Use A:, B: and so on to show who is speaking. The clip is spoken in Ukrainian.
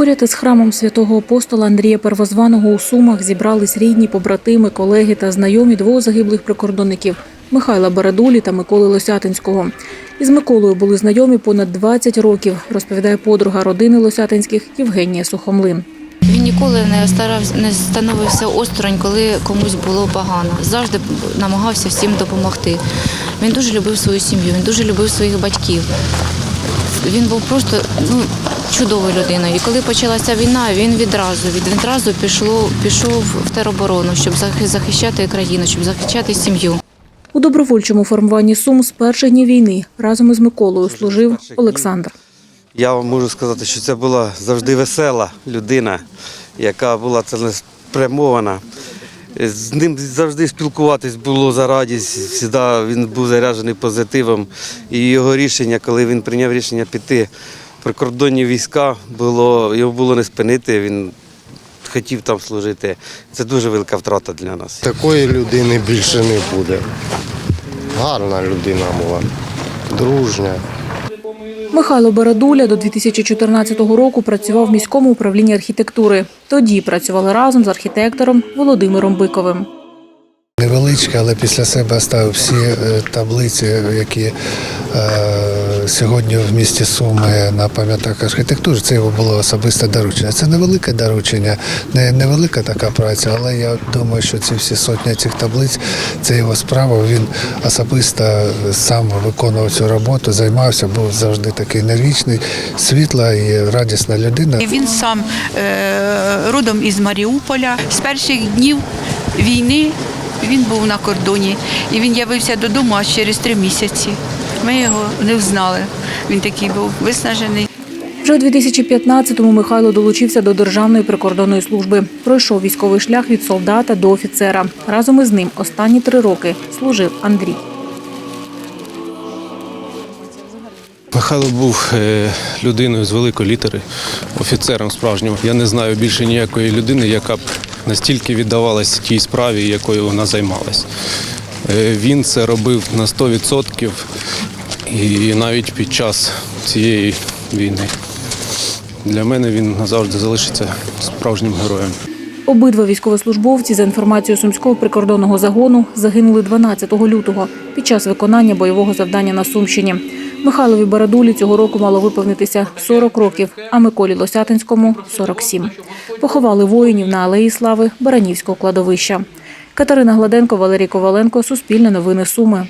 A: Поряд із храмом святого апостола Андрія Первозваного у Сумах зібрались рідні, побратими, колеги та знайомі двох загиблих прикордонників Михайла Барадулі та Миколи Лосятинського. Із Миколою були знайомі понад 20 років, розповідає подруга родини Лосятинських Євгенія Сухомлин.
B: Він ніколи не старався, не становився осторонь, коли комусь було погано. Завжди намагався всім допомогти. Він дуже любив свою сім'ю, він дуже любив своїх батьків. Він був просто ну, чудовою людиною. І коли почалася війна, він відразу від відразу пішло, пішов в тероборону, щоб захищати країну, щоб захищати сім'ю.
A: У добровольчому формуванні Сум з перших днів війни разом із Миколою служив Олександр.
C: Я вам можу сказати, що це була завжди весела людина, яка була цілеспрямована. З ним завжди спілкуватись було за радість, завжди він був заряджений позитивом. І його рішення, коли він прийняв рішення піти прикордонні війська, було, його було не спинити, він хотів там служити. Це дуже велика втрата для нас.
D: Такої людини більше не буде. Гарна людина була, дружня.
A: Михайло Барадуля до 2014 року працював в міському управлінні архітектури. Тоді працювали разом з архітектором Володимиром Биковим.
E: Невеличке, але після себе оставив всі е, таблиці, які е, сьогодні в місті Суми на пам'ятах архітектури. Це його було особисте доручення. Це невелике доручення, не невелика така праця, але я думаю, що ці всі сотні цих таблиць це його справа. Він особисто сам виконував цю роботу, займався, був завжди такий нервічний, світла і радісна людина.
F: Він сам е, родом із Маріуполя. З перших днів війни він був на кордоні і він явився додому аж через три місяці. Ми його не взнали. Він такий був виснажений.
A: Вже у 2015-му Михайло долучився до Державної прикордонної служби. Пройшов військовий шлях від солдата до офіцера. Разом із ним останні три роки служив Андрій.
G: Михайло був е, людиною з великої літери, офіцером справжнім. Я не знаю більше ніякої людини, яка б настільки віддавалася тій справі, якою вона займалась. Е, Він це робив на 100% і навіть під час цієї війни. Для мене він назавжди залишиться справжнім героєм.
A: Обидва військовослужбовці, за інформацією сумського прикордонного загону, загинули 12 лютого під час виконання бойового завдання на Сумщині. Михайлові Барадулі цього року мало виповнитися 40 років, а Миколі Лосятинському 47. Поховали воїнів на алеї слави Баранівського кладовища. Катерина Гладенко, Валерій Коваленко, Суспільне новини Суми.